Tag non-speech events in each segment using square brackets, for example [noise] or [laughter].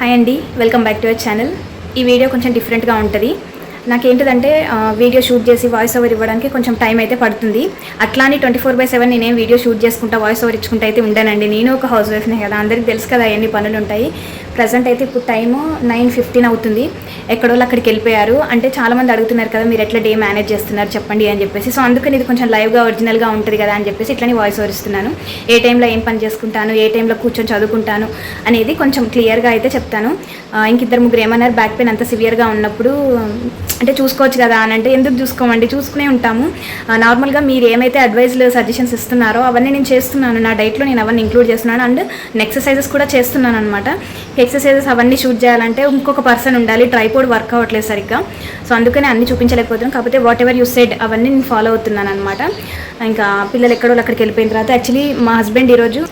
Hi అండి welcome back to our channel. ఈ video కొంచెం డిఫరెంట్గా ఉంటుంది. నాకేంటిదంటే వీడియో షూట్ చేసి వాయిస్ ఓవర్ ఇవ్వడానికి కొంచెం టైం అయితే పడుతుంది. అట్లానే ట్వంటీ ఫోర్ బై సెవెన్ నేనేం వీడియో షూట్ చేసుకుంటా వాయిస్ ఓవర్ ఇచ్చుకుంటా అయితే ఉండనండి. నేను ఒక హౌస్ వైఫ్నే కదా అందరికి తెలుసు కదా ఎన్ని పనులు ఉంటాయి ప్రజెంట్ అయితే ఇప్పుడు టైము నైన్ ఫిఫ్టీన్ అవుతుంది. ఎక్కడో అక్కడికి వెళ్ళిపోయారు. అంటే చాలామంది అడుగుతున్నారు కదా మీరు ఎట్లా డే మేనేజ్ చేస్తున్నారు? చెప్పండి అని చెప్పేసి. సో అందుకని ఇది కొంచెం లైవ్గా ఒరిజినల్గా ఉంటుంది కదా అని చెప్పేసి ఇట్లని వాయిస్ ఓవర్ ఇస్తున్నాను ఏ టైంలో ఏం పని చేసుకుంటాను? ఏ టైంలో కూర్చొని చదువుకుంటాను? అనేది కొంచెం క్లియర్గా అయితే చెప్తాను. ఇంక ఇద్దరు ముగ్గురు ఏమన్నారు? బ్యాక్ పెయిన్ అంత సివియర్గా ఉన్నప్పుడు అంటే చూసుకోవచ్చు కదా అని అంటే ఎందుకు చూసుకోమండి? చూసుకునే ఉంటాము. నార్మల్గా మీరు ఏమైతే అడ్వైజ్లు సజెషన్స్ ఇస్తున్నారో అవన్నీ నేను చేస్తున్నాను. నా డైట్లో నేను అవన్నీ ఇంక్లూడ్ చేస్తున్నాను. అండ్ ఎక్సర్సైజెస్ కూడా చేస్తున్నాను అనమాట ఎక్సర్సైజెస్ అవన్నీ షూట్ చేయాలంటే ఇంకొక పర్సన్ ఉండాలి. ట్రైపోర్డ్ వర్క్ అవ్వట్లేదు సరిగ్గా. సో అందుకని అన్ని చూపించలేకపోతున్నాను కాకపోతే వాట్ ఎవర్ యూ సెడ్ అవన్నీ నేను ఫాలో అవుతున్నాను అనమాట ఇంకా పిల్లలు ఎక్కడో అక్కడికి వెళ్ళిపోయిన తర్వాత యాక్చువల్లీ మా హస్బెండ్ ఈరోజు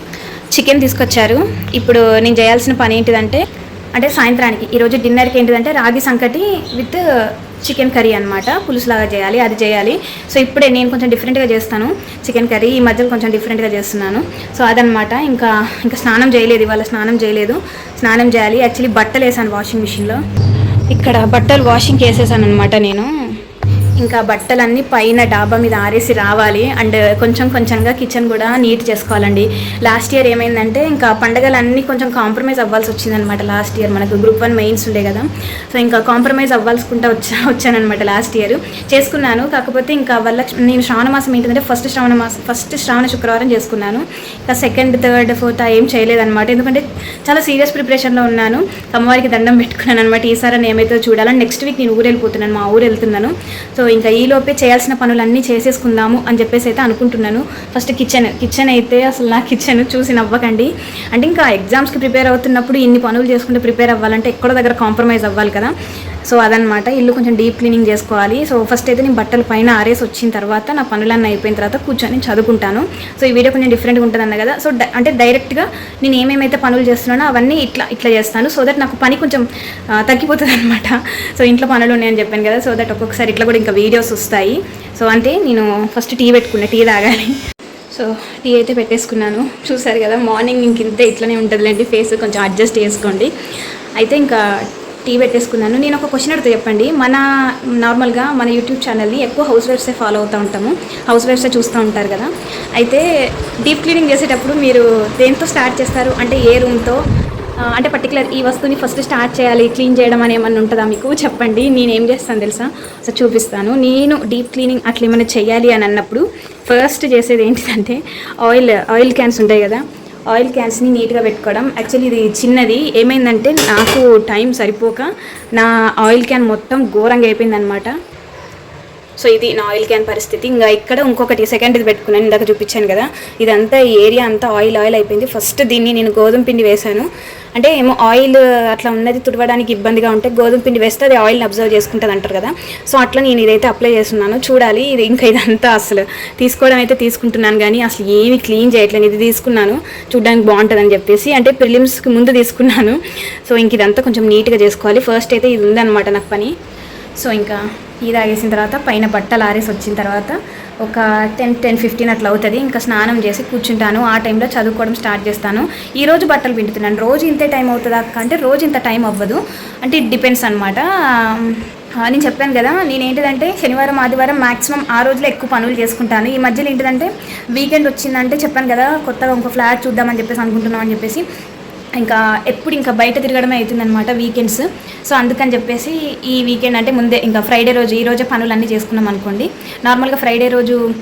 చికెన్ తీసుకొచ్చారు. ఇప్పుడు నేను చేయాల్సిన పని ఏంటిదంటే అంటే సాయంత్రానికి. ఈరోజు డిన్నర్కి ఏంటిదంటే రాగి సంకటి విత్ చికెన్ కర్రీ అనమాట పులుసులాగా చేయాలి అది చేయాలి. సో ఇప్పుడే నేను కొంచెం డిఫరెంట్గా చేస్తాను. చికెన్ కర్రీ ఈ మధ్యలో కొంచెం డిఫరెంట్గా చేస్తున్నాను. సో అదనమాట ఇంకా ఇంకా స్నానం చేయలేదు ఇవాళ స్నానం చేయలేదు. స్నానం చేయాలి. యాక్చువల్లీ బట్టలు వేసాను వాషింగ్ మిషన్లో. ఇక్కడ బట్టలు వాషింగ్ వేసేసాను అనమాట నేను. ఇంకా బట్టలన్నీ పైన డాబా మీద ఆరేసి రావాలి. అండ్ కొంచెం కొంచెంగా కిచెన్ కూడా నీట్ చేసుకోవాలండి. లాస్ట్ ఇయర్ ఏమైందంటే ఇంకా పండగలన్నీ కొంచెం కాంప్రమైజ్ అవ్వాల్సి వచ్చిందనమాట లాస్ట్ ఇయర్. మనకు గ్రూప్ వన్ మెయిన్స్ ఉండే కదా. సో ఇంకా కాంప్రమైజ్ అవ్వాల్సుకుంటా వచ్చా వచ్చానమాట లాస్ట్ ఇయర్. చేసుకున్నాను. కాకపోతే ఇంకా వల్ల నేను శ్రావణ మాసం ఏంటంటే ఫస్ట్ శ్రావణ మాసం ఫస్ట్ శ్రావణ శుక్రవారం చేసుకున్నాను. ఇంకా సెకండ్ థర్డ్ ఫోర్త్ ఏం చేయలేదన్నమాట. ఎందుకంటే చాలా సీరియస్ ప్రిపరేషన్లో ఉన్నాను. అమ్మవారికి దండం పెట్టుకున్నాను అనమాట ఈసారి నేను ఏమైతే చూడాలని నెక్స్ట్ వీక్ నేను ఊరు వెళ్ళిపోతున్నాను. మా ఊరు వెళ్తున్నాను. సో ఇంకా ఈలోపే చేయాల్సిన పనులన్నీ చేసేసుకుందాము అని చెప్పేసి అయితే అనుకుంటున్నాను. ఫస్ట్ కిచెన్ కిచెన్ అయితే అసలు నా కిచెన్ చూసి నవ్వకండి. అంటే ఇంకా ఎగ్జామ్స్కి ప్రిపేర్ అవుతున్నప్పుడు ఇన్ని పనులు చేసుకుంటే ప్రిపేర్ అవ్వాలంటే ఎక్కడో దగ్గర కాంప్రమైజ్ అవ్వాలి కదా. సో అదనమాట ఇల్లు కొంచెం డీప్ క్లీనింగ్ చేసుకోవాలి. సో ఫస్ట్ అయితే నేను బట్టలు పైన ఆరేసి వచ్చిన తర్వాత నా పనులన్నీ అయిపోయిన తర్వాత కూర్చొని చదువుకుంటాను. సో ఈ వీడియో కొంచెం డిఫరెంట్గా ఉంటుంది అన్న కదా. సో డ- అంటే డైరెక్ట్గా నేను ఏమేమైతే పనులు చేస్తున్నానో అవన్నీ ఇట్లా ఇట్లా చేస్తాను. సో దట్ నాకు పని కొంచెం తగ్గిపోతుంది అనమాట సో ఇంట్లో పనులు ఉన్నాయని చెప్పాను కదా. సో దట్ ఒక్కొక్కసారి ఇట్లా కూడా ఇంకా వీడియోస్ వస్తాయి. సో అంటే నేను ఫస్ట్ టీ పెట్టుకున్నా టీ తాగాలి. సో టీ అయితే పెట్టేసుకున్నాను. చూసారు కదా మార్నింగ్ ఇంక ఇంతే ఇట్లనే ఉంటుందిలేండి. ఫేస్ కొంచెం అడ్జస్ట్ చేసుకోండి. అయితే ఇంకా టీ పెట్టేసుకున్నాను. నేను ఒక క్వశ్చన్ అడిగితే చెప్పండి. మన నార్మల్గా మన యూట్యూబ్ ఛానల్ని ఎక్కువ హౌస్ వైఫ్సే ఫాలో అవుతూ ఉంటాము. హౌస్ వైఫ్సే చూస్తూ ఉంటారు కదా. అయితే డీప్ క్లీనింగ్ చేసేటప్పుడు మీరు దేంతో స్టార్ట్ చేస్తారు? అంటే ఏ రూమ్తో అంటే పర్టికులర్ ఈ వస్తువుని ఫస్ట్ స్టార్ట్ చేయాలి క్లీన్ చేయడం అని ఏమన్నా ఉంటుందా మీకు? చెప్పండి. నేను ఏం చేస్తాను తెలుసా? సో చూపిస్తాను. నేను డీప్ క్లీనింగ్ అట్లా ఏమైనా చేయాలి అని అన్నప్పుడు ఫస్ట్ చేసేది ఏంటిదంటే ఆయిల్ ఆయిల్ క్యాన్స్ ఉంటాయి కదా. ఆయిల్ క్యాన్స్ని నీట్గా పెట్టుకోవడం. యాక్చువల్లీ ఇది చిన్నది. ఏమైందంటే నాకు టైం సరిపోక నా ఆయిల్ క్యాన్ మొత్తం ఘోరంగా అయిపోయిందనమాట సో ఇది నా ఆయిల్ క్యాన్ పరిస్థితి. ఇంకా ఇక్కడ ఇంకొకటి సెకండ్ ఇది పెట్టుకున్నాను ఇందాక చూపించాను కదా. ఇదంతా ఈ ఏరియా అంతా ఆయిల్ ఆయిల్ అయిపోయింది. ఫస్ట్ దీన్ని నేను గోధుమ పిండి వేశాను. అంటే ఏమో ఆయిల్ అట్లా ఉన్నది తుడవడానికి ఇబ్బందిగా ఉంటే గోధుమ పిండి వేస్తే అది ఆయిల్ని అబ్జర్వ్ చేసుకుంటుంది అంటారు కదా. సో అట్లా నేను ఇదైతే అప్లై చేస్తున్నాను. చూడాలి ఇది ఇంకా ఇదంతా అసలు తీసుకోవడం అయితే తీసుకుంటున్నాను కానీ అసలు ఏమి క్లీన్ చేయట్లేదు. ఇది తీసుకున్నాను చూడడానికి బాగుంటుందని చెప్పేసి. అంటే ప్రిలిమ్స్కి ముందు తీసుకున్నాను. సో ఇంక ఇదంతా కొంచెం నీట్గా చేసుకోవాలి. ఫస్ట్ అయితే ఇది ఉందన్నమాట నాకు పని. సో ఇంకా ఇది తాగేసిన తర్వాత పైన బట్టలు ఆరేసి వచ్చిన తర్వాత ఒక టెన్ టెన్ ఫిఫ్టీన్ అట్లా అవుతుంది. ఇంకా స్నానం చేసి కూర్చుంటాను. ఆ టైంలో చదువుకోవడం స్టార్ట్ చేస్తాను. ఈ రోజు బట్టలు పిండుతున్నాను. రోజు ఇంతే టైం అవుతుందా అంటే రోజు ఇంత టైం అవ్వదు. అంటే ఇట్ డిపెండ్స్ అనమాట నేను చెప్పాను కదా నేను ఏంటిదంటే శనివారం ఆదివారం మాక్సిమం ఆ రోజులో ఎక్కువ పనులు చేసుకుంటాను. ఈ మధ్యలో ఏంటిదంటే వీకెండ్ వచ్చిందంటే చెప్పాను కదా కొత్తగా ఇంకో ఫ్లాట్ చూద్దామని చెప్పేసి అనుకుంటున్నాం అని చెప్పేసి ఇంకా ఎప్పుడు ఇంకా బయట తిరగడమే అవుతుందనమాట వీకెండ్స్ సో అందుకని చెప్పేసి ఈ వీకెండ్ అంటే ముందే ఇంకా ఫ్రైడే రోజు ఈ రోజే పనులన్నీ చేసుకున్నాం అనుకోండి. నార్మల్గా ఫ్రైడే రోజు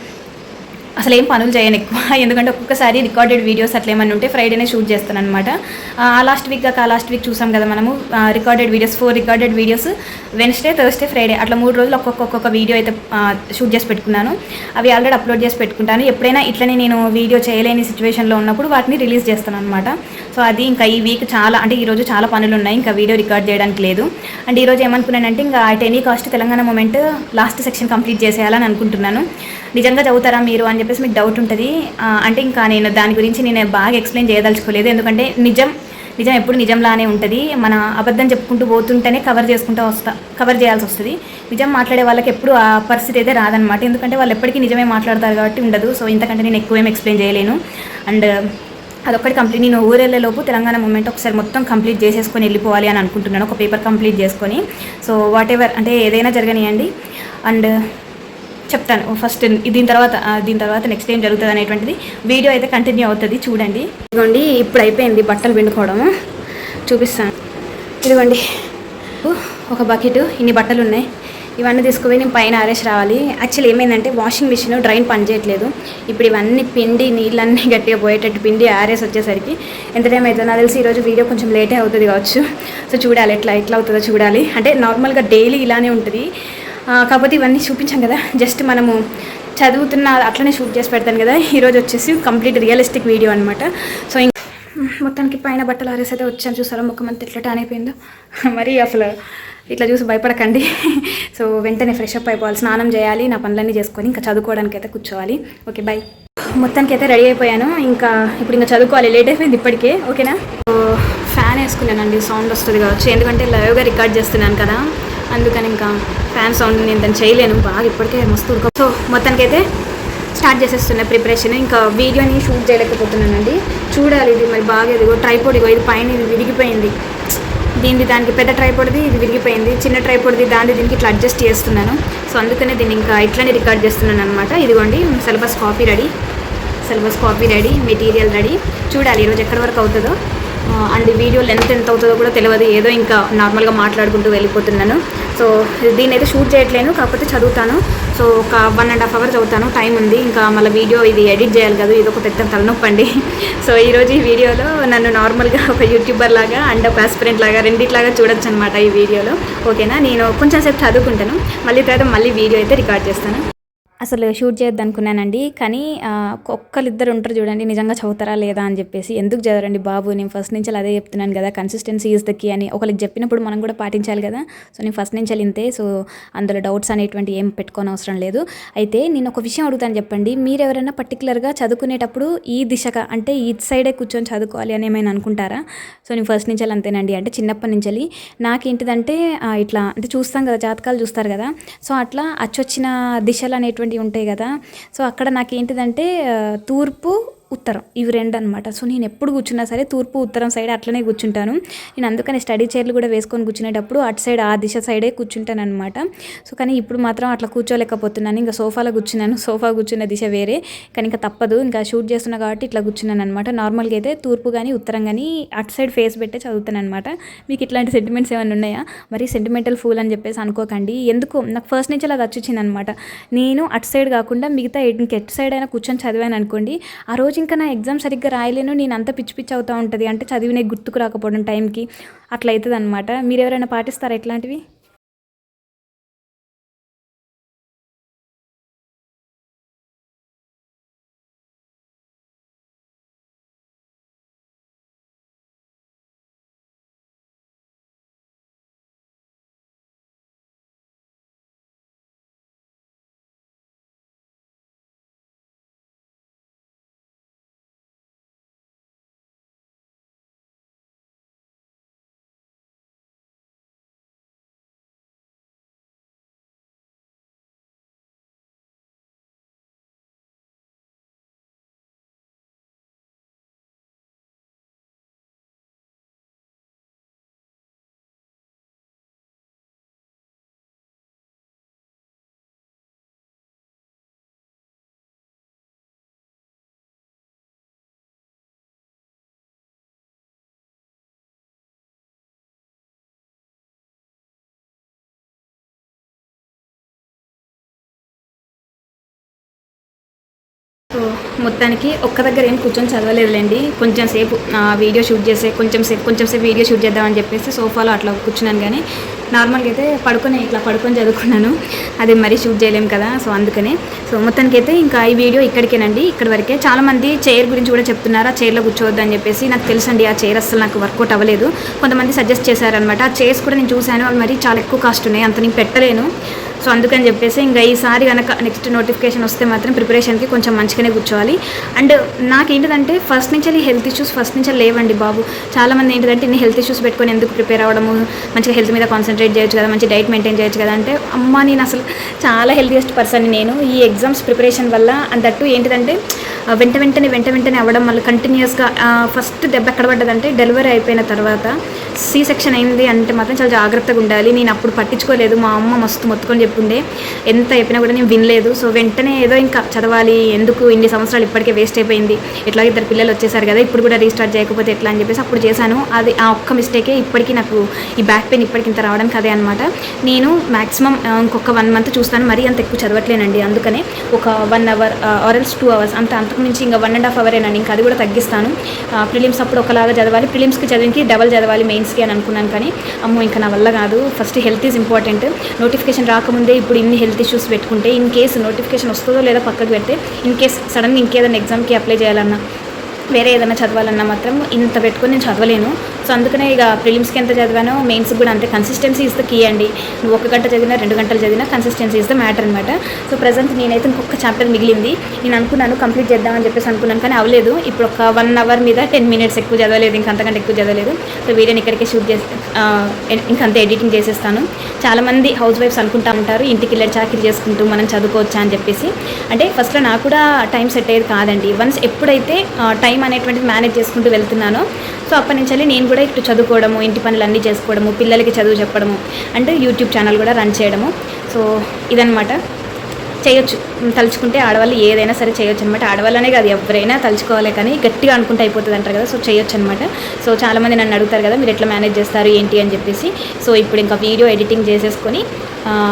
అసలు ఏం పనులు చేయను ఎక్కువ. [laughs] ఎందుకంటే ఒక్కొక్కసారి రికార్డెడ్ వీడియోస్ అట్లా ఏమైనా ఉంటే ఫ్రైడేనే షూట్ చేస్తాను అనమాట ఆ లాస్ట్ వీక్ కాక లాస్ట్ వీక్ చూసాం కదా మనము. Recorded videos for recorded videos Wednesday Thursday Friday అట్లా మూడు రోజులు ఒక్కొక్క ఒక్కొక్క వీడియో అయితే షూట్ చేసి పెట్టుకున్నాను. అవి ఆల్రెడీ అప్లోడ్ చేసి పెట్టుకుంటాను. ఎప్పుడైనా ఇట్లనే నేను వీడియో చేయలేని సిచ్యువేషన్లో ఉన్నప్పుడు వాటిని రిలీజ్ చేస్తాను అనమాట సో అది ఇంకా ఈ వీక్ చాలా అంటే ఈరోజు చాలా పనులు ఉన్నాయి. ఇంకా వీడియో రికార్డ్ చేయడానికి లేదు. అండ్ ఈరోజు ఏమనుకున్నానంటే ఇంకా at any cost Telangana movement last section complete చేసేయాలని అనుకుంటున్నాను. నిజంగా చదువుతారా మీరు అని చెప్పేసి మీకు డౌట్ ఉంటుంది. అంటే ఇంకా నేను దాని గురించి నేను బాగా ఎక్స్ప్లెయిన్ చేయదలుచుకోలేదు. ఎందుకంటే నిజం నిజం ఎప్పుడు నిజంలానే ఉంటుంది. మన అబద్ధం చెప్పుకుంటూ పోతుంటేనే కవర్ చేసుకుంటూ వస్తా కవర్ చేయాల్సి వస్తుంది. నిజం మాట్లాడే వాళ్ళకి ఎప్పుడు ఆ పరిస్థితి అయితే రాదనమాట ఎందుకంటే వాళ్ళు ఎప్పటికీ నిజమే మాట్లాడతారు కాబట్టి ఉండదు. సో ఇంతకంటే నేను ఎక్కువేం ఎక్స్ప్లెయిన్ చేయలేను. అండ్ అదొక్కటి కంప్లీట్ నేను ఊరెళ్ళలోపు తెలంగాణ మూమెంట్ ఒకసారి మొత్తం కంప్లీట్ చేసేసుకొని వెళ్ళిపోవాలి అని అనుకుంటున్నాను. ఒక పేపర్ కంప్లీట్ చేసుకొని. సో వాట్ ఎవర్ అంటే ఏదైనా జరగనియండి. అండ్ చెప్తాను. ఫస్ట్ దీని తర్వాత దీని తర్వాత నెక్స్ట్ ఏం జరుగుతుంది అనేటువంటిది వీడియో అయితే కంటిన్యూ అవుతుంది. చూడండి. ఇదిగోండి ఇప్పుడు అయిపోయింది బట్టలు పిండుకోవడము చూపిస్తాను. ఇదిగోండి. ఒక బకెట్ ఇన్ని బట్టలు ఉన్నాయి. ఇవన్నీ తీసుకుపోయి నేను పైన ఆరేసి రావాలి. యాక్చువల్లీ ఏమైందంటే వాషింగ్ మిషన్ డ్రైన్ పనిచేయట్లేదు ఇప్పుడు ఇవన్నీ పిండి నీళ్ళన్నీ [laughs] గట్టిగా పోయేటట్టు పిండి ఆరేసి వచ్చేసరికి ఎంత టైం అవుతుందో నాకు తెలిసి ఈరోజు వీడియో కొంచెం లేటే అవుతుంది కావచ్చు. సో చూడాలి ఎట్లా ఎట్లా అవుతుందో చూడాలి. అంటే నార్మల్గా డైలీ ఇలానే ఉంటుంది. కాకపోతే ఇవన్నీ చూపించాం కదా. జస్ట్ మనము చదువుతున్న అట్లనే షూట్ చేసి పెడతాను కదా. ఈరోజు వచ్చేసి కంప్లీట్ రియలిస్టిక్ వీడియో అనమాట సో మొత్తానికి పైన బట్టలు ఆరేసి అయితే వచ్చాను. చూసారా ముఖం అంతా ఎట్లా టాన్ అయిపోయిందో? మరి అసలు ఇట్లా చూసి భయపడకండి. సో వెంటనే ఫ్రెష్ అప్ అయిపోవాలి. స్నానం చేయాలి నా పనులన్నీ చేసుకొని ఇంకా చదువుకోవడానికి అయితే కూర్చోవాలి. ఓకే బాయ్ మొత్తానికి అయితే రెడీ అయిపోయాను. ఇంకా ఇప్పుడు ఇంకా చదువుకోవాలి. లేట్ అయిపోయింది ఇప్పటికే. ఓకేనా? సో ఫ్యాన్ వేసుకున్నానండి. సౌండ్ వస్తుంది కావచ్చు. ఎందుకంటే లైవ్గా రికార్డ్ చేస్తున్నాను కదా. అందుకని ఇంకా ఫ్యాన్ సౌండ్ నేను దాన్ని చేయలేను. బాగా ఇప్పటికే మస్తు ఉడక సో మొత్తానికైతే స్టార్ట్ చేసేస్తున్నా ప్రిపరేషన్. ఇంకా వీడియోని షూట్ చేయలేకపోతున్నానండి. చూడాలి ఇది మరి బాగా ఇదిగో ట్రైపోడ్ ఇగో ఇది పైన ఇది విరిగిపోయింది. దీనికి దానికి పెద్ద ట్రైపోడ్ది ఇది విరిగిపోయింది. చిన్న ట్రైపోడ్ది దాన్ని దీనికి ఇట్లా అడ్జస్ట్ చేస్తున్నాను. సో అందుకనే దీన్ని ఇంకా ఇట్లనే రికార్డ్ చేస్తున్నాను అనమాట ఇదిగోండి syllabus copy ready syllabus copy ready material ready చూడాలి ఈరోజు ఎక్కడి వరకు అవుతుందో. అండ్ వీడియో లెంత్ ఎంత అవుతుందో కూడా తెలియదు. ఏదో ఇంకా నార్మల్గా మాట్లాడుకుంటూ వెళ్ళిపోతున్నాను. సో దీన్ని అయితే షూట్ చేయట్లేను కాకపోతే చదువుతాను. సో ఒక వన్ అండ్ హాఫ్ అవర్ చదువుతాను. టైం ఉంది. ఇంకా మళ్ళీ వీడియో ఇది ఎడిట్ చేయాలి కదా ఇది ఒక పెద్ద తలనొప్పండి. [laughs] సో ఈరోజు ఈ వీడియోలో నన్ను నార్మల్గా ఒక యూట్యూబర్ లాగా అండ్ ఒక ఆస్పిరెంట్ లాగా రెండిట్లాగా చూడొచ్చు అనమాట ఈ వీడియోలో. ఓకేనా నేను కొంచెం సేపు చదువుకుంటాను. మళ్ళీ తర్వాత మళ్ళీ వీడియో అయితే రికార్డ్ చేస్తాను. అసలు షూట్ చేయొద్దు అనుకున్నానండి కానీ ఒక్కరిద్దరు ఉంటారు చూడండి నిజంగా చదువుతారా లేదా అని చెప్పేసి ఎందుకు చదవరండి బాబు? నేను ఫస్ట్ నుంచి అదే చెప్తున్నాను కదా కన్సిస్టెన్సీ ఈజ్ ద కీ అని ఒకరికి చెప్పినప్పుడు మనం కూడా పాటించాలి కదా. సో నేను ఫస్ట్ నుంచి ఇంతే. సో అందులో డౌట్స్ అనేటువంటి ఏం పెట్టుకోని అవసరం లేదు. అయితే నేను ఒక విషయం అడుగుతాను చెప్పండి. మీరు ఎవరైనా పర్టికులర్గా చదువుకునేటప్పుడు ఈ దిశగా అంటే ఈ సైడే కూర్చొని చదువుకోవాలి అని ఏమైనా అనుకుంటారా? సో నేను ఫస్ట్ నుంచి అంతేనండి. అంటే చిన్నప్పటి నుంచి నాకేంటిదంటే ఇట్లా అంటే చూస్తాం కదా జాతకాలు చూస్తారు కదా. సో అట్లా అచ్చొచ్చిన దిశలు అనేటువంటి అనేటువంటివి ఉంటాయి కదా. సో అక్కడ నాకు ఏంటిదంటే తూర్పు ఉత్తరం. ఇవి రెండు అనమాట సో నేను ఎప్పుడు కూర్చున్నా సరే తూర్పు ఉత్తరం సైడ్ అట్లనే కూర్చుంటాను. నేను అందుకని స్టడీ చైర్లు కూడా వేసుకొని కూర్చునేటప్పుడు అటు సైడ్ ఆ దిశ సైడే కూర్చుంటాను అనమాట సో కానీ ఇప్పుడు మాత్రం అట్లా కూర్చోలేకపోతున్నాను. ఇంకా సోఫాలో కూర్చున్నాను. [laughs] సోఫా కూర్చున్న దిశ వేరే. కానీ ఇంకా తప్పదు. ఇంకా షూట్ చేస్తున్నా కాబట్టి ఇట్లా కూర్చున్నాను అనమాట నార్మల్గా అయితే తూర్పు కానీ ఉత్తరం కానీ అటు సైడ్ ఫేస్ పెట్టే చదువుతాను అనమాట మీకు ఇట్లాంటి సెంటిమెంట్స్ ఏమైనా ఉన్నాయా? మరి సెంటిమెంటల్ ఫూల్ అని చెప్పేసి అనుకోకండి. ఎందుకు? నాకు ఫస్ట్ నుంచి అలా వచ్చింది అనమాట నేను అటు సైడ్ కాకుండా మిగతా ఇంక ఎటు సైడ్ అయినా కూర్చొని చదివాను అనుకోండి ఆ రోజు ఇంకా నా ఎగ్జామ్ సరిగ్గా రాయలేను నేను అంత పిచ్చి పిచ్చి అవుతూ ఉంటుంది. అంటే చదివిన గుర్తుకు రాకపోవడం టైంకి అట్లా అవుతుంది అనమాట మీరు ఎవరైనా పాటిస్తారా ఇట్లాంటివి? మొత్తానికి ఒక్క దగ్గర ఏం కూర్చొని చదవలేదులేండి. కొంచెం సేపు ఆ, వీడియో షూట్ చేసే కొంచెం సేపు కొంచెం సేపు వీడియో షూట్ చేద్దామని చెప్పేసి సోఫాలో అట్లా కూర్చున్నాను కానీ నార్మల్గా అయితే పడుకొని ఇట్లా పడుకొని చదువుకున్నాను. అది మరీ షూట్ చేయలేము కదా సో అందుకనే. సో మొత్తానికి అయితే ఇంకా ఈ వీడియో ఇక్కడికేనండి. ఇక్కడ వరకే చాలామంది చైర్ గురించి కూడా చెప్తున్నారు. ఆ చైర్లో కూర్చోవద్దు అని చెప్పేసి నాకు తెలుసండి ఆ చైర్ అస్సలు నాకు వర్కౌట్ అవ్వలేదు. కొంతమంది సజెస్ట్ చేశారనమాట ఆ చైర్స్ కూడా నేను చూశాను అవి మరీ చాలా ఎక్కువ కాస్ట్ ఉన్నాయి అంత నేను పెట్టలేను. సో అందుకని చెప్పేసి ఇంకా ఈసారి కనుక నెక్స్ట్ నోటిఫికేషన్ వస్తే మాత్రం ప్రిపరేషన్కి కొంచెం మంచిగానే కూర్చోవాలి. అండ్ నాకేంటిదంటే ఫస్ట్ నుంచి హెల్త్ ఇష్యూస్ ఫస్ట్ నుంచి లేవండి బాబు. చాలామంది ఏంటిదంటే ఇన్ని హెల్త్ ఇష్యూస్ పెట్టుకొని ఎందుకు ప్రిపేర్ అవ్వడము మంచిగా హెల్త్ మీద కాన్సన్ట్రేట్ చేయొచ్చు కదా మంచి డైట్ మెయింటైన్ చేయొచ్చు కదా అంటే అమ్మ నేను అసలు చాలా హెల్తీయెస్ట్ పర్సన్ నేను. ఈ ఎగ్జామ్స్ ప్రిపరేషన్ వల్ల అంతట్టు ఏంటిదంటే వెంట వెంటనే వెంట వెంటనే అవ్వడం వల్ల కంటిన్యూస్గా ఫస్ట్ దెబ్బ ఎక్కడ పడ్డదంటే డెలివరీ అయిపోయిన తర్వాత సి సెక్షన్ అయింది అంటే మాత్రం చాలా జాగ్రత్తగా ఉండాలి. నేను అప్పుడు పట్టించుకోలేదు. మా అమ్మ మస్తు మొత్తుకొని చెప్పుండే. ఎంత చెప్పినా కూడా నేను వినలేదు. సో వెంటనే ఏదో ఇంకా చదవాలి. ఎందుకు? ఇన్ని సంవత్సరాలు ఇప్పటికే వేస్ట్ అయిపోయింది. ఎట్లా ఇద్దరు పిల్లలు వచ్చేసారు కదా. ఇప్పుడు కూడా రీస్టార్ట్ చేయకపోతే ఎట్లా అని చెప్పేసి అప్పుడు చేశాను. అది ఆ ఒక్క మిస్టేకే ఇప్పటికీ నాకు ఈ బ్యాక్ పెయిన్ ఇప్పటికి ఇంత రావడానికి అదే అనమాట నేను మాక్సిమం ఇంకొక వన్ మంత్ చూస్తాను. మరీ అంత ఎక్కువ చదవట్లేనండి. అందుకనే ఒక one hour hours two hours అంత అంతకు మించి ఇంకా వన్ అండ్ హాఫ్ అవరేనండి. ఇంకా అది కూడా తగ్గిస్తాను. ప్రిలిమ్స్ అప్పుడు ఒకలాగా చదవాలి. ప్రిలిమ్స్కి చదివికి డబల్ చదవాలి ఫ్రెండ్స్కి అని అనుకున్నాను కానీ అమ్మో ఇంకా నా వల్ల కాదు. First health is important notification రాకముందే ఇప్పుడు ఇన్ని హెల్త్ ఇష్యూస్ పెట్టుకుంటే ఇన్ కేసు నోటిఫికేషన్ వస్తుందో లేదో పక్కకు పెడితే ఇన్ కేస్ సడన్గా ఇంకేదైనా ఎగ్జామ్కి అప్లై చేయాలన్నా వేరే ఏదైనా చదవాలన్నా మాత్రం ఇంత పెట్టుకొని నేను చదవలేను. సో అందుకనే ఇక ప్రిలిమ్స్కి ఎంత చదివానో మెయిన్స్కి కూడా అంతే. కన్సిస్టెన్సీ ఇస్ ద కీ అండి. నువ్వు ఒక గంట చదివినా రెండు గంటలు చదివినా కన్సిస్టెన్సీ ఇస్ ద మ్యాటర్ అనమాట సో ప్రజెంట్ నేనైతే ఇంకొక చాప్టర్ మిగిలింది. నేను అనుకున్నాను కంప్లీట్ చేద్దామని చెప్పేసి అనుకున్నాను కానీ అవ్వలేదు. ఇప్పుడు ఒక వన్ అవర్ మీద టెన్ మినిట్స్ ఎక్కువ చదవలేదు ఇంకా అంతకంటే ఎక్కువ చదవలేదు. సో వీడియోని ఇక్కడికే షూట్ చేస్తాను ఇంకంతే ఎడిటింగ్ చేసేస్తాను. చాలామంది హౌస్ వైఫ్స్ అనుకుంటా ఉంటారు ఇంటికి వెళ్ళి చాకరీ చేసుకుంటూ మనం చదువుకోవచ్చా అని చెప్పేసి. అంటే ఫస్ట్లో నాకు కూడా టైం సెట్ అయ్యేది కాదండి. వన్స్ ఎప్పుడైతే టైం అనేటువంటిది మేనేజ్ చేసుకుంటూ వెళ్తున్నానో సో అప్పటి నుంచి వెళ్ళి నేను కూడా ఇటు చదువుకోవడము ఇంటి పనులు అన్నీ చేసుకోవడము పిల్లలకి చదువు చెప్పడము అంటే యూట్యూబ్ ఛానల్ కూడా రన్ చేయడము. సో ఇదనమాట చేయొచ్చు. తలుచుకుంటే ఆడవాళ్ళు ఏదైనా సరే చేయొచ్చు అనమాట ఆడవాళ్ళనే కాదు ఎవరైనా తలుచుకోవాలి కానీ గట్టిగా అనుకుంటే అయిపోతుంది అంటారు కదా సో చేయొచ్చు అనమాట సో చాలామంది నన్ను అడుగుతారు కదా మీరు ఎట్లా మేనేజ్ చేస్తారు ఏంటి? అని చెప్పేసి. సో ఇప్పుడు ఇంకా వీడియో ఎడిటింగ్ చేసేసుకొని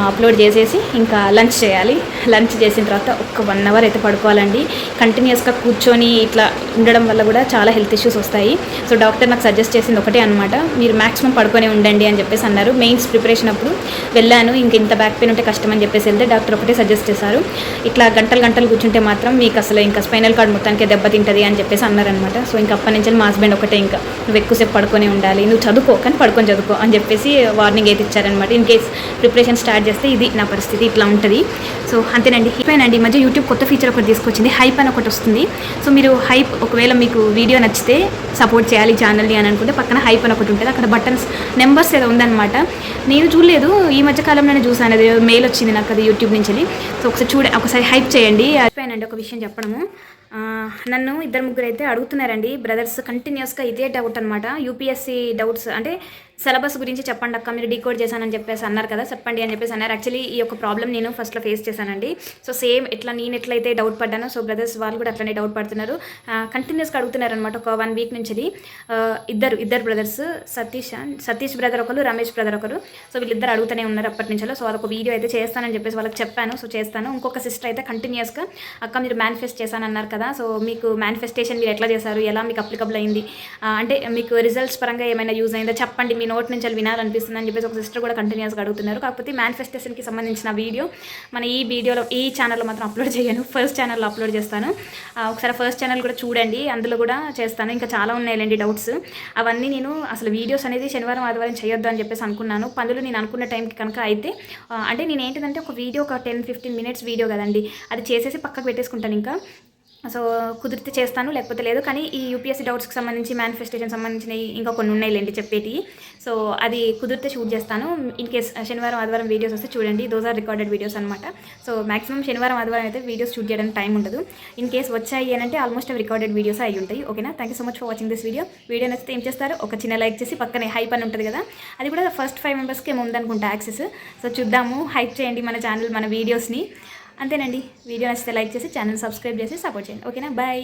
అప్లోడ్ చేసేసి ఇంకా లంచ్ చేయాలి. లంచ్ చేసిన తర్వాత ఒక్క వన్ అవర్ అయితే పడుకోవాలండి. కంటిన్యూస్గా కూర్చొని ఇట్లా ఉండడం వల్ల కూడా చాలా హెల్త్ ఇష్యూస్ వస్తాయి. సో డాక్టర్ నాకు సజెస్ట్ చేసింది ఒకటే అనమాట మీరు మ్యాక్సిమం పడుకొని ఉండండి అని చెప్పేసి అన్నారు. మెయిన్స్ ప్రిపరేషన్ అప్పుడు వెళ్ళాను. ఇంక ఇంత బ్యాక్ పెయిన్ ఉంటే కష్టం అని చెప్పేసి వెళ్తే డాక్టర్ ఒకటే సజెస్ట్ చేశారు. ఇట్లా గంటలు గంటలు కూర్చుంటే మాత్రం మీకు అసలు ఇంకా స్పైనల్ కార్డ్ మొత్తానికి దెబ్బతింటుంది అని చెప్పేసి అన్నారనమాట సో ఇంకా అప్పటి నుంచి మా హస్బెండ్ ఒకటే ఇంకా నువ్వు ఎక్కువసేపు పడుకొని ఉండాలి నువ్వు చదువుకో కానీ పడుకొని చదువుకో అని చెప్పేసి వార్నింగ్ అయితే ఇచ్చారనమాట ఇన్ కేస్ ప్రిపరేషన్ స్టార్ట్ చేస్తే ఇది నా పరిస్థితి ఇట్లా ఉంటుంది. సో అంతేనండి అండి. ఈ మధ్య యూట్యూబ్ కొత్త ఫీచర్ ఒకటి తీసుకొచ్చింది హైప్ అని ఒకటి వస్తుంది. సో మీరు హైప్ ఒకవేళ మీకు వీడియో నచ్చితే సపోర్ట్ చేయాలి ఛానల్ని అని అనుకుంటే పక్కన హైప్ అని ఒకటి ఉంటుంది. అక్కడ బటన్స్ నెంబర్స్ ఏదో ఉందన్నమాట. నేను చూడలేదు. ఈ మధ్య కాలంలోనే చూసాను అది మెయిల్ వచ్చింది నాకు అది యూట్యూబ్ నుంచి సో ఒకసారి చూడ ఒకసారి హైప్ చేయండి. అయిపోయానండి ఒక విషయం చెప్పడము. నన్ను ఇద్దరు ముగ్గురు అయితే అడుగుతున్నారండి బ్రదర్స్ కంటిన్యూస్గా ఇదే డౌట్ అనమాట యూపీఎస్సీ డౌట్స్ అంటే సిలబస్ గురించి చెప్పండి అక్క మీరు డీకోడ్ చేశానని చెప్పేసి అన్నారు కదా చెప్పండి అని చెప్పేసి అన్నారు. యాక్చువల్లీ ఈ యొక్క ప్రాబ్లం నేను ఫస్ట్లో ఫేస్ చేశానండి. సో సేమ్ ఎట్లా నేను ఎట్లయితే డౌట్ పడ్డానో సో బ్రదర్స్ వాళ్ళు కూడా అట్లనే డౌట్ పడుతున్నారు. కంటిన్యూస్గా అడుగుతున్నారు అనమాట ఒక వన్ వీక్ నుంచి ఇద్దరు ఇద్దరు brothers Satish and Satish brother ఒకరు రమేష్ బ్రదర్ ఒకరు. సో వీళ్ళిద్దరు అడుగుతూనే ఉన్నారు అప్పటి నుంచో. సో అదొక వీడియో అయితే చేస్తానని చెప్పేసి వాళ్ళకి చెప్పాను. సో చేస్తాను. ఇంకొక సిస్టర్ అయితే కంటిన్యూస్గా అక్క మీరు మేనిఫెస్ట్ చేశానన్నారు కదా సో మీకు మేనిఫెస్టేషన్ మీరు ఎట్లా చేశారు? ఎలా మీకు అప్లికబుల్ అయింది? అంటే మీకు రిజల్ట్స్ పరంగా ఏమైనా యూజ్ అయిందో? చెప్పండి మీ నోట్ నుంచి అది వినాలనిపిస్తుంది అని చెప్పేసి ఒక సిస్టర్ కూడా కంటిన్యూస్గా అడుగుతున్నారు. కాకపోతే మేనిఫెస్టేషన్కి సంబంధించిన వీడియో మన ఈ వీడియోలో ఈ ఛానల్లో మాత్రం అప్లోడ్ చేయను. ఫస్ట్ ఛానల్లో అప్లోడ్ చేస్తాను. ఒకసారి ఫస్ట్ ఛానల్ కూడా చూడండి. అందులో కూడా చేస్తాను. ఇంకా చాలా ఉన్నాయిలేండి డౌట్స్ అవన్నీ నేను అసలు వీడియోస్ అనేది శనివారం ఆదివారం చేయొద్దు అని చెప్పేసి అనుకున్నాను. పనులు నేను అనుకున్న టైంకి కనుక అయితే అంటే నేను ఏంటంటే ఒక వీడియో ఒక టెన్ ఫిఫ్టీన్ మినిట్స్ వీడియో కదండి. అది చేసేసి పక్కకు పెట్టేసుకుంటాను ఇంకా. సో కుదిరితే చేస్తాను లేకపోతే లేదు. కానీ ఈ యూపీఎస్సీ డౌట్స్కి సంబంధించి మేనిఫెస్టేషన్ సంబంధించినవి ఇంకా కొన్ని ఉన్నాయి లేండి చెప్పేటి సో అది కుదిరితే షూట్ చేస్తాను. ఇన్ కేస్ శనివారం ఆదివారం వీడియోస్ వస్తే చూడండి. దోస్ ఆర్ రికార్డెడ్ వీడియోస్ అనమాట సో మాక్సిమం శనివారం ఆదివారం అయితే వీడియోస్ షూట్ చేయడానికి టైం ఉండదు. ఇన్ కేస్ వచ్చాయి అని అంటే ఆల్మోస్ట్ అవి రికార్డెడ్ వీడియోస్ అయి ఉంటాయి. ఓకేనా thank you so much for watching this video video నచ్చితే ఏం చేస్తారు? ఒక చిన్న లైక్ చేసి పక్కనే హైప్ అని ఉంటుంది కదా? అది కూడా ఫస్ట్ ఫైవ్ మెంబర్స్కి ఏమో ఉందనుకుంటా యాక్సెస్ సో చూద్దాము. హైప్ చేయండి మన ఛానల్ మన వీడియోస్ని అంతేనండి. వీడియో నచ్చితే లైక్ చేసి ఛానల్ సబ్స్క్రైబ్ చేసి సపోర్ట్ చేయండి. ఓకేనా? బాయ్.